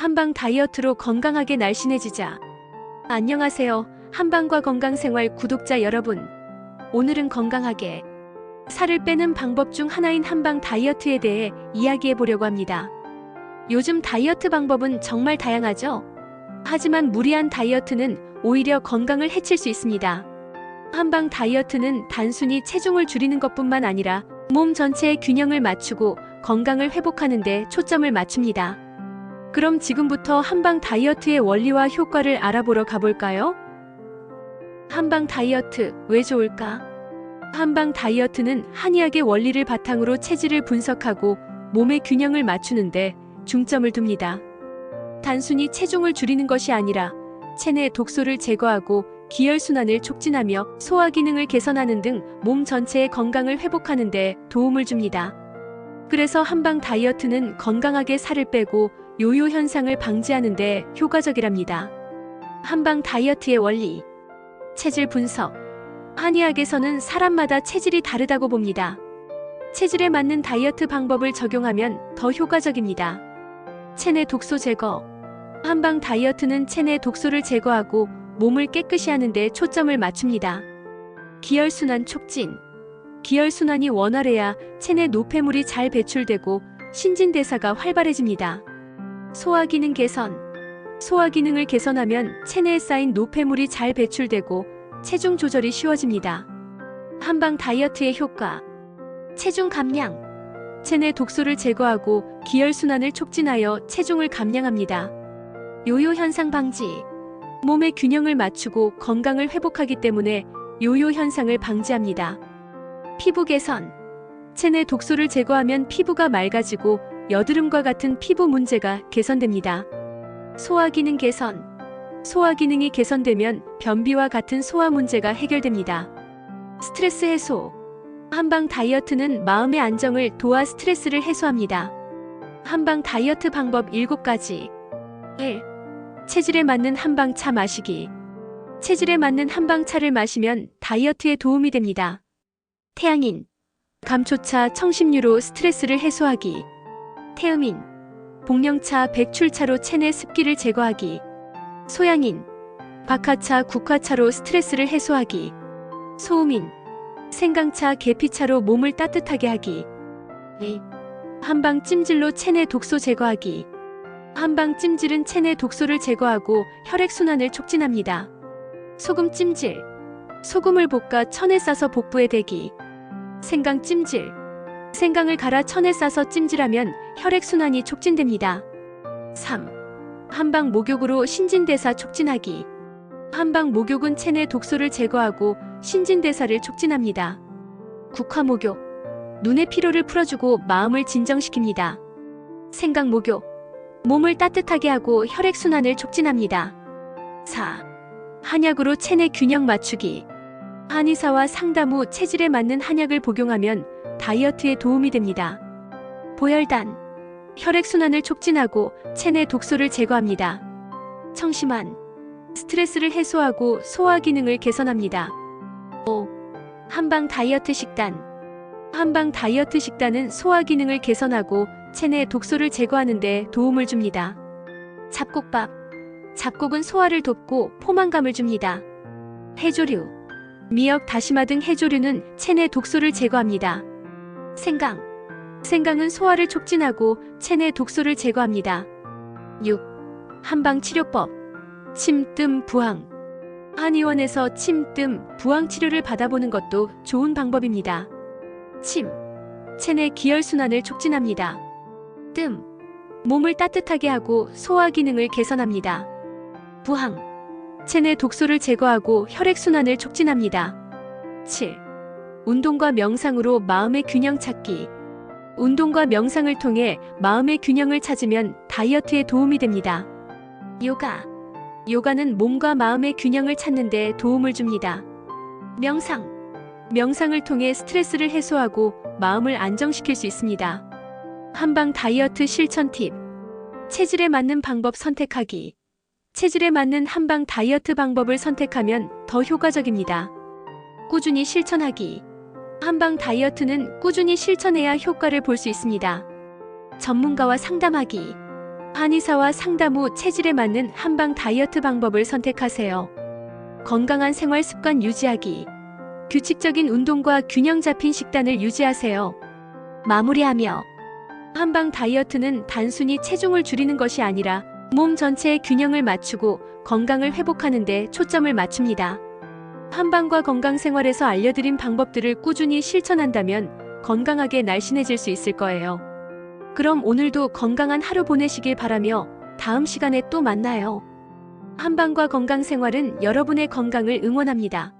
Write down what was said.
한방 다이어트로 건강하게 날씬해지자. 안녕하세요. 한방과 건강생활 구독자 여러분. 오늘은 건강하게 살을 빼는 방법 중 하나인 한방 다이어트에 대해 이야기해 보려고 합니다. 요즘 다이어트 방법은 정말 다양하죠? 하지만 무리한 다이어트는 오히려 건강을 해칠 수 있습니다. 한방 다이어트는 단순히 체중을 줄이는 것뿐만 아니라 몸 전체의 균형을 맞추고 건강을 회복하는 데 초점을 맞춥니다. 그럼 지금부터 한방 다이어트의 원리와 효과를 알아보러 가볼까요? 한방 다이어트 왜 좋을까? 한방 다이어트는 한의학의 원리를 바탕으로 체질을 분석하고 몸의 균형을 맞추는데 중점을 둡니다. 단순히 체중을 줄이는 것이 아니라 체내 독소를 제거하고 기혈순환을 촉진하며 소화 기능을 개선하는 등 몸 전체의 건강을 회복하는 데 도움을 줍니다. 그래서 한방 다이어트는 건강하게 살을 빼고 요요 현상을 방지하는 데 효과적이랍니다. 한방 다이어트의 원리. 체질 분석. 한의학에서는 사람마다 체질이 다르다고 봅니다. 체질에 맞는 다이어트 방법을 적용하면 더 효과적입니다. 체내 독소 제거. 한방 다이어트는 체내 독소를 제거하고 몸을 깨끗이 하는 데 초점을 맞춥니다. 기혈순환 촉진. 기혈순환이 원활해야 체내 노폐물이 잘 배출되고 신진대사가 활발해집니다. 소화 기능 개선. 소화 기능을 개선하면 체내에 쌓인 노폐물이 잘 배출되고 체중 조절이 쉬워집니다. 한방 다이어트의 효과. 체중 감량. 체내 독소를 제거하고 기혈순환을 촉진하여 체중을 감량합니다. 요요 현상 방지. 몸의 균형을 맞추고 건강을 회복하기 때문에 요요 현상을 방지합니다. 피부 개선. 체내 독소를 제거하면 피부가 맑아지고 여드름과 같은 피부 문제가 개선됩니다. 소화 기능 개선. 소화 기능이 개선되면 변비와 같은 소화 문제가 해결됩니다. 스트레스 해소. 한방 다이어트는 마음의 안정을 도와 스트레스를 해소합니다. 한방 다이어트 방법 7가지. 1. 체질에 맞는 한방차 마시기. 체질에 맞는 한방차를 마시면 다이어트에 도움이 됩니다. 태양인, 감초차, 청심류로 스트레스를 해소하기. 태음인, 복령차, 백출차로 체내 습기를 제거하기. 소양인, 박하차, 국화차로 스트레스를 해소하기. 소음인, 생강차, 계피차로 몸을 따뜻하게 하기. 2. 한방 찜질로 체내 독소 제거하기. 한방 찜질은 체내 독소를 제거하고 혈액순환을 촉진합니다. 소금 찜질. 소금을 볶아 천에 싸서 복부에 대기. 생강 찜질. 생강을 갈아 천에 싸서 찜질하면 혈액순환이 촉진됩니다. 3. 한방 목욕으로 신진대사 촉진하기. 한방 목욕은 체내 독소를 제거하고 신진대사를 촉진합니다. 국화 목욕. 눈의 피로를 풀어주고 마음을 진정시킵니다. 생강 목욕. 몸을 따뜻하게 하고 혈액순환을 촉진합니다. 4. 한약으로 체내 균형 맞추기. 한의사와 상담 후 체질에 맞는 한약을 복용하면 다이어트에 도움이 됩니다. 보혈단. 혈액순환을 촉진하고 체내 독소를 제거합니다. 청심환. 스트레스를 해소하고 소화 기능을 개선합니다. 5. 한방 다이어트 식단. 한방 다이어트 식단은 소화 기능을 개선하고 체내 독소를 제거하는 데 도움을 줍니다. 잡곡밥. 잡곡은 소화를 돕고 포만감을 줍니다. 해조류. 미역, 다시마 등 해조류는 체내 독소를 제거합니다. 생강. 생강은 소화를 촉진하고 체내 독소를 제거합니다. 6. 한방 치료법. 침, 뜸, 부항. 한의원에서 침, 뜸, 부항 치료를 받아보는 것도 좋은 방법입니다. 침. 체내 기혈순환을 촉진합니다. 뜸. 몸을 따뜻하게 하고 소화 기능을 개선합니다. 부항. 체내 독소를 제거하고 혈액순환을 촉진합니다. 7. 운동과 명상으로 마음의 균형 찾기. 운동과 명상을 통해 마음의 균형을 찾으면 다이어트에 도움이 됩니다. 요가. 요가는 몸과 마음의 균형을 찾는 데 도움을 줍니다. 명상. 명상을 통해 스트레스를 해소하고 마음을 안정시킬 수 있습니다. 한방 다이어트 실천 팁. 체질에 맞는 방법 선택하기. 체질에 맞는 한방 다이어트 방법을 선택하면 더 효과적입니다. 꾸준히 실천하기. 한방 다이어트는 꾸준히 실천해야 효과를 볼 수 있습니다. 전문가와 상담하기. 한의사와 상담 후 체질에 맞는 한방 다이어트 방법을 선택하세요. 건강한 생활 습관 유지하기. 규칙적인 운동과 균형 잡힌 식단을 유지하세요. 마무리하며 한방 다이어트는 단순히 체중을 줄이는 것이 아니라 몸 전체의 균형을 맞추고 건강을 회복하는 데 초점을 맞춥니다. 한방과 건강 생활에서 알려드린 방법들을 꾸준히 실천한다면 건강하게 날씬해질 수 있을 거예요. 그럼 오늘도 건강한 하루 보내시길 바라며 다음 시간에 또 만나요. 한방과 건강 생활은 여러분의 건강을 응원합니다.